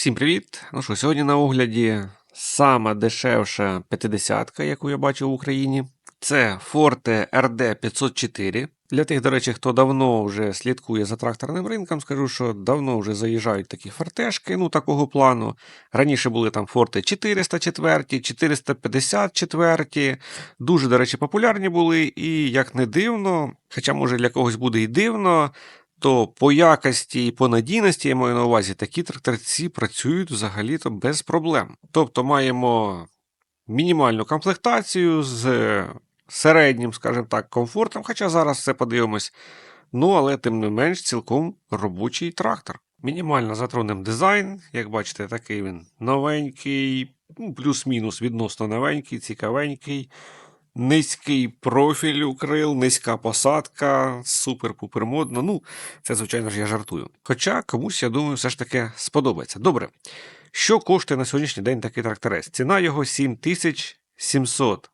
Всім привіт! Ну що, сьогодні на огляді сама дешевша 50-ка, яку я бачив в Україні. Це Forte RD 504. Для тих, до речі, хто давно вже слідкує за тракторним ринком, скажу, що давно вже заїжджають такі фортешки, ну такого плану. Раніше були там Forte 404, 454. Дуже, до речі, популярні були, і як не дивно, хоча може для когось буде і дивно, то по якості і по надійності я маю на увазі, такі тракторці працюють взагалі-то без проблем. Тобто маємо мінімальну комплектацію з середнім, скажімо так, комфортом, хоча зараз все подивимось. Ну, але тим не менш, цілком робочий трактор. Мінімально затронем дизайн, як бачите, такий він новенький, ну, плюс-мінус відносно новенький, цікавенький. Низький профіль у крил, низька посадка, супер-пупер модно. Ну, це, звичайно ж, я жартую. Хоча комусь, я думаю, все ж таки сподобається. Добре. Що коштує на сьогоднішній день такий тракторець? Ціна його 7700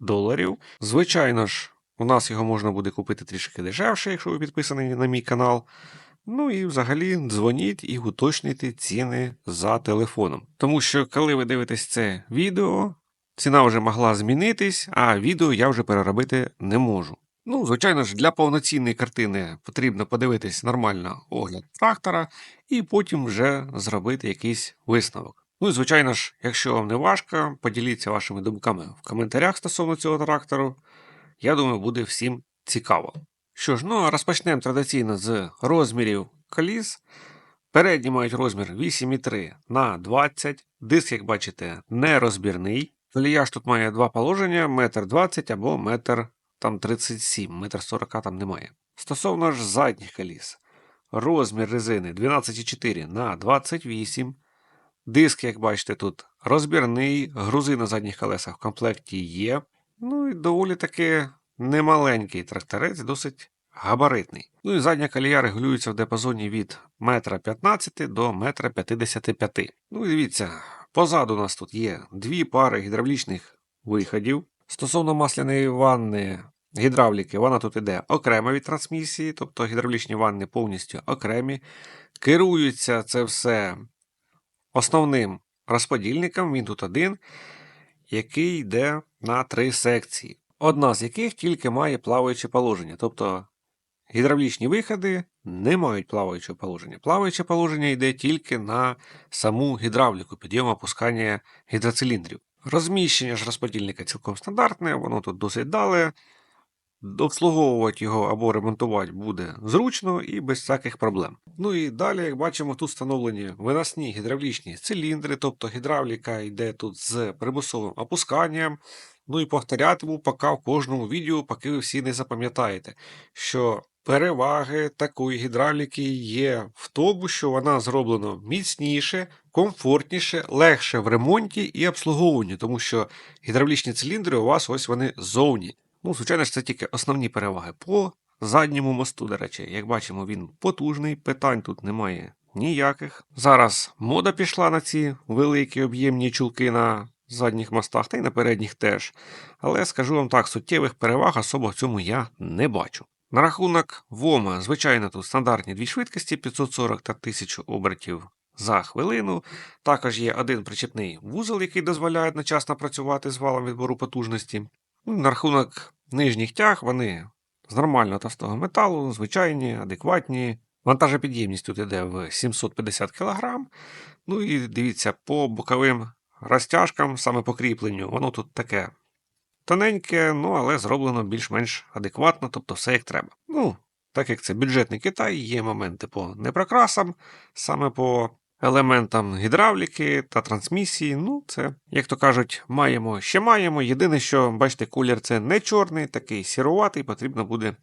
доларів. Звичайно ж, у нас його можна буде купити трішки дешевше, якщо ви підписані на мій канал. Ну і взагалі дзвоніть і уточнюйте ціни за телефоном. Тому що, коли ви дивитесь це відео, ціна вже могла змінитись, а відео я вже переробити не можу. Ну, звичайно ж, для повноцінної картини потрібно подивитись нормально огляд трактора і потім вже зробити якийсь висновок. Ну і звичайно ж, якщо вам не важко, поділіться вашими думками в коментарях стосовно цього трактору. Я думаю, буде всім цікаво. Що ж, ну розпочнемо традиційно з розмірів коліс. Передні мають розмір 8,3 на 20. Диск, як бачите, нерозбірний. Коліяж тут має два положення: метр 20 або метр там 37, метр 40 там немає. Стосовно ж задніх коліс. Розмір резини 12,4 на 28. Диск, як бачите, тут розбірний, грузи на задніх колесах в комплекті є. Ну і доволі таки немаленький тракторець, досить габаритний. Ну і задня колія регулюється в диапазоні від 1,15 до 1,55 м. Ну і дивіться, позаду нас тут є дві пари гідравлічних виходів. Стосовно масляної ванни гідравліки, вона тут іде окремо від трансмісії, тобто гідравлічні ванни повністю окремі. Керується це все основним розподільником, він тут один, який йде на три секції. Одна з яких тільки має плаваюче положення. Тобто гідравлічні виходи не мають плаваючого положення. Плаваюче положення йде тільки на саму гідравліку, підйом опускання гідроциліндрів. Розміщення ж розподільника цілком стандартне, воно тут досить дале. Обслуговувати його або ремонтувати буде зручно і без всяких проблем. Ну і далі, як бачимо, тут встановлені виносні гідравлічні циліндри, тобто гідравліка йде тут з примусовим опусканням. Ну і повторятиму поки в кожному відео, поки ви всі не запам'ятаєте, що переваги такої гідравліки є в тому, що вона зроблена міцніше, комфортніше, легше в ремонті і обслуговуванні, тому що гідравлічні циліндри у вас ось вони зовні. Ну, звичайно ж, це тільки основні переваги. По задньому мосту, до речі, як бачимо, він потужний, питань тут немає ніяких. Зараз мода пішла на ці великі об'ємні чулки на задніх мостах, та й на передніх теж. Але скажу вам так, суттєвих переваг особо в цьому я не бачу. На рахунок ВОМа, звичайно, тут стандартні дві швидкості 540 та 1000 обертів за хвилину. Також є один причепний вузол, який дозволяє одночасно працювати з валом відбору потужності. Ну, На рахунок нижніх тяг вони з нормального товстого металу, звичайні, адекватні. Вантажопідємність тут йде в 750 кг. Ну і дивіться, по боковим розтяжкам, саме по кріпленню, воно тут таке тоненьке, ну але зроблено більш-менш адекватно, тобто все як треба. Ну, так як це бюджетний Китай, є моменти по непрокрасам, саме по елементам гідравліки та трансмісії. Ну, це, як то кажуть, маємо ще маємо. Єдине, що, бачите, кулер це не чорний, такий сіруватий, потрібно буде.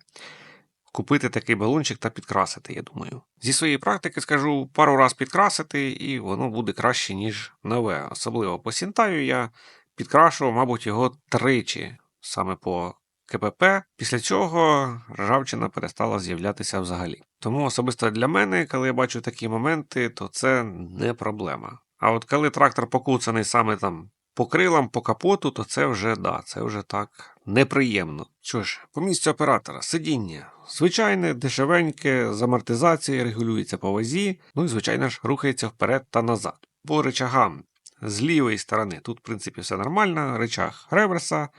Купити такий балончик та підкрасити, я думаю. Зі своєї практики скажу пару раз підкрасити, і воно буде краще, ніж нове. Особливо по Сінтаю я підкрашував, мабуть, його тричі саме по КПП. Після цього ржавчина перестала з'являтися взагалі. Тому особисто для мене, коли я бачу такі моменти, то це не проблема. А от коли трактор покуцаний саме там по крилам, по капоту, то це вже да, це вже так неприємно. Що ж, по місцю оператора, сидіння. Звичайне, дешевеньке, з амортизації, регулюється по вазі, ну і, звичайно ж, рухається вперед та назад. По речагам з лівої сторони тут, в принципі, все нормально. Речах реверса,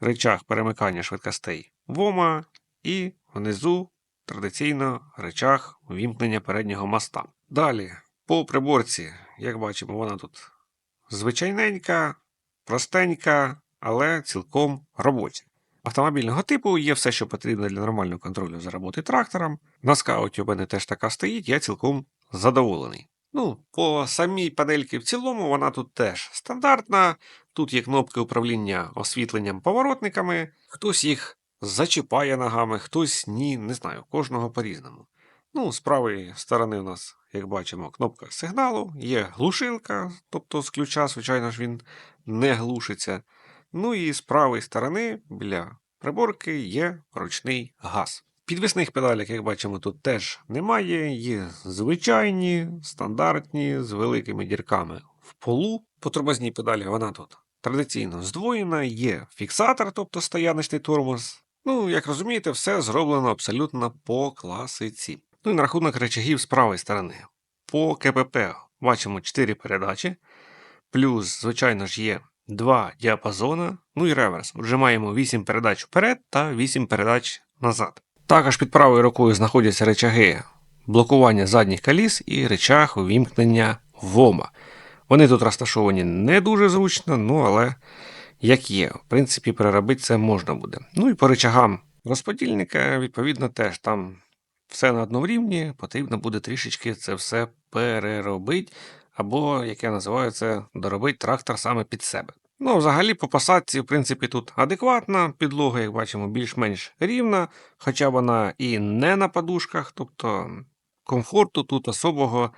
речах перемикання швидкостей ВОМа і внизу традиційно речах вімкнення переднього моста. Далі, по приборці, як бачимо, вона тут звичайненька, простенька, але цілком робоча. Автомобільного типу є все, що потрібно для нормального контролю за роботи трактором. На скауті у мене теж така стоїть, я цілком задоволений. Ну, по самій панельці в цілому вона тут теж стандартна. Тут є кнопки управління освітленням поворотниками, хтось їх зачіпає ногами, хтось ні, не знаю, кожного по-різному. Ну, з правої сторони у нас, як бачимо, кнопка сигналу, є глушилка, тобто з ключа, звичайно ж, він не глушиться. Ну і з правої сторони біля приборки є ручний газ. Підвісних педалів, як бачимо, тут теж немає. Є звичайні, стандартні, з великими дірками в полу. По тормозній педалі вона тут традиційно здвоєна, є фіксатор, тобто стояночний тормоз. Ну, як розумієте, все зроблено абсолютно по класиці. Ну і на рахунок речагів з правої сторони. По КПП бачимо 4 передачі, плюс, звичайно ж, є два діапазона, ну і реверс. Вже маємо 8 передач вперед та 8 передач назад. Також під правою рукою знаходяться речаги блокування задніх коліс і речаг увімкнення ВОМа. Вони тут розташовані не дуже зручно, ну але як є. В принципі, переробити це можна буде. Ну і по речагам розподільника, відповідно, теж там все на одному рівні, потрібно буде трішечки це все переробити, або, як я називаю це, доробити трактор саме під себе. Ну, взагалі, по посадці, в принципі, тут адекватна підлога, як бачимо, більш-менш рівна, хоча вона і не на подушках, тобто комфорту тут особого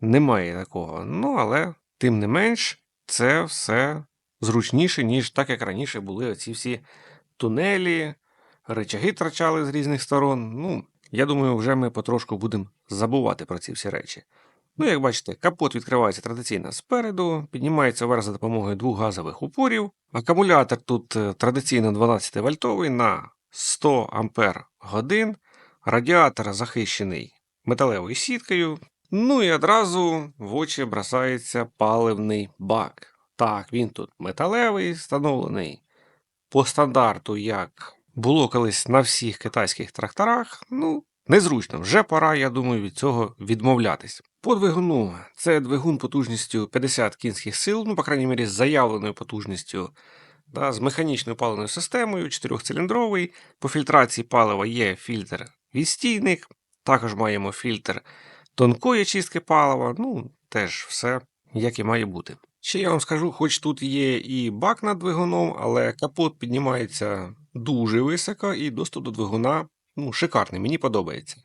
немає такого. Ну, але, тим не менш, це все зручніше, ніж так, як раніше були оці всі тунелі, речаги трачали з різних сторон. Ну, я думаю, вже ми потрошку будемо забувати про ці всі речі. Ну, як бачите, капот відкривається традиційно спереду, піднімається вверх за допомогою двох газових упорів. Акумулятор тут е, традиційно 12 вольтовий на 100 ампер годин. Радіатор захищений металевою сіткою. Ну і одразу в очі бросається паливний бак. Так, він тут металевий, встановлений по стандарту, як було колись на всіх китайських тракторах. Ну, незручно. Вже пора, я думаю, від цього відмовлятись. По двигуну це двигун потужністю 50 кінських сил, ну, по крайній мірі, з заявленою потужністю, да, з механічною паливною системою, 4-циліндровий. По фільтрації палива є фільтр відстійник, також маємо фільтр тонкої чистки палива, ну, теж все як і має бути. Ще я вам скажу, хоч тут є і бак над двигуном, але капот піднімається дуже високо, і доступ до двигуна ну, шикарний, мені подобається.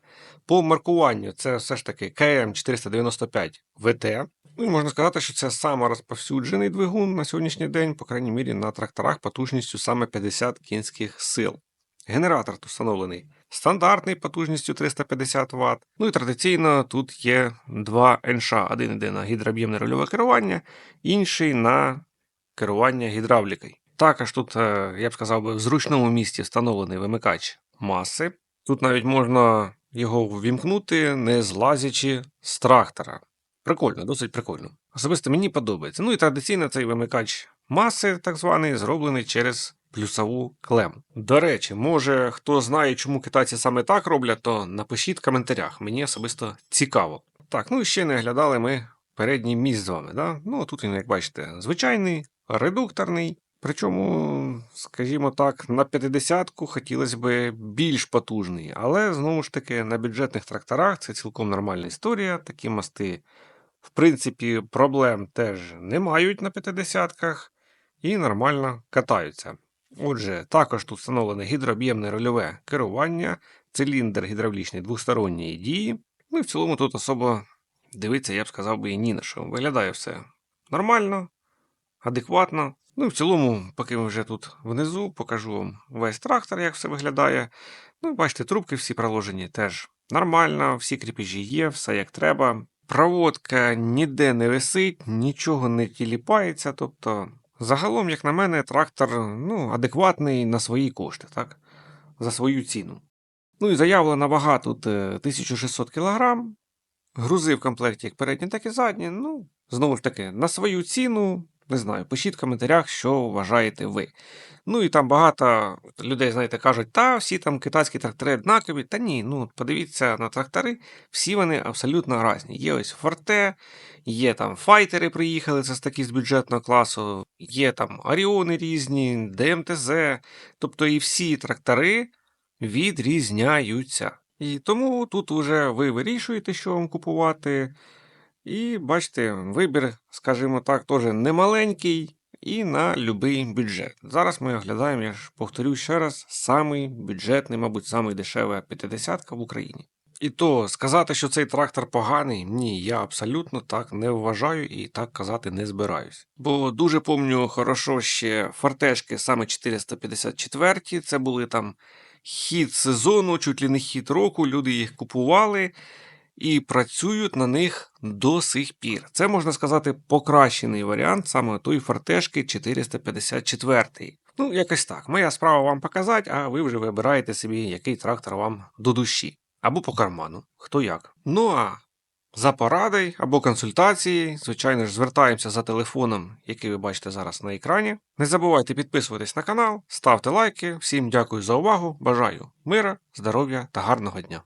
По маркуванню це все ж таки КМ495 ВТ. Ну і можна сказати, що це саме розповсюджений двигун на сьогоднішній день, по крайній мірі, на тракторах потужністю саме 50 кінських сил. Генератор тут встановлений стандартний потужністю 350 Вт. Ну і традиційно тут є два НШ. Один йде на гідрооб'ємне рульове керування, інший на керування гідравлікою. Також тут, е, я б сказав, би, в зручному місці встановлений вимикач маси. Тут навіть можна його ввімкнути, не злазячи з трактора. Прикольно, досить прикольно. Особисто мені подобається. Ну і традиційно цей вимикач маси, так званий, зроблений через плюсову клему. До речі, може хто знає, чому китайці саме так роблять, то напишіть в коментарях. Мені особисто цікаво. Так, ну і ще не глядали ми передній міст з вами. Да? Ну тут він, як бачите, звичайний, редукторний. Причому, скажімо так, на 50-ку хотілося б більш потужний, але знову ж таки на бюджетних тракторах це цілком нормальна історія. Такі мости, в принципі, проблем теж не мають на 50-ках і нормально катаються. Отже, також тут встановлене гідрооб'ємне рольове керування, циліндр гідравлічний двосторонньої дії. Ну і в цілому тут особо дивитися, я б сказав би, і ні на що. Виглядає все нормально, адекватно. Ну і в цілому, поки ми вже тут внизу, покажу вам весь трактор, як все виглядає. Ну, бачите, трубки всі проложені теж нормально, всі кріпежі є, все як треба. проводка ніде не висить, нічого не тіліпається. Тобто, загалом, як на мене, трактор ну, адекватний на свої кошти, так? За свою ціну. Ну і заявлена вага тут е, 1600 кг. Грузи в комплекті як передні, так і задні. Ну, знову ж таки, на свою ціну, не знаю, пишіть в коментарях, що вважаєте ви. Ну і там багато людей, знаєте, кажуть, та всі там китайські трактори однакові. Та ні, ну подивіться на трактори, всі вони абсолютно різні. Є ось Форте, є там файтери приїхали, це такі з бюджетного класу, є там Аріони різні, ДМТЗ. Тобто і всі трактори відрізняються. І тому тут вже ви вирішуєте, що вам купувати. І бачите, вибір, скажімо так, теж немаленький і на будь-який бюджет. Зараз ми оглядаємо, я ж повторю ще раз, самий бюджетний, мабуть, самий дешевий 50 в Україні. І то сказати, що цей трактор поганий, ні, я абсолютно так не вважаю і так казати не збираюсь. Бо дуже помню хорошо ще фортешки саме 454 ті це були там хід сезону, чуть ли не хід року, люди їх купували і працюють на них до сих пір. Це можна сказати покращений варіант саме тої фортешки 454. Ну, якось так. Моя справа вам показати, а ви вже вибираєте собі, який трактор вам до душі. Або по карману, хто як. Ну а за порадою або консультації, звичайно ж, звертаємося за телефоном, який ви бачите зараз на екрані. Не забувайте підписуватись на канал, ставте лайки. Всім дякую за увагу. Бажаю мира, здоров'я та гарного дня.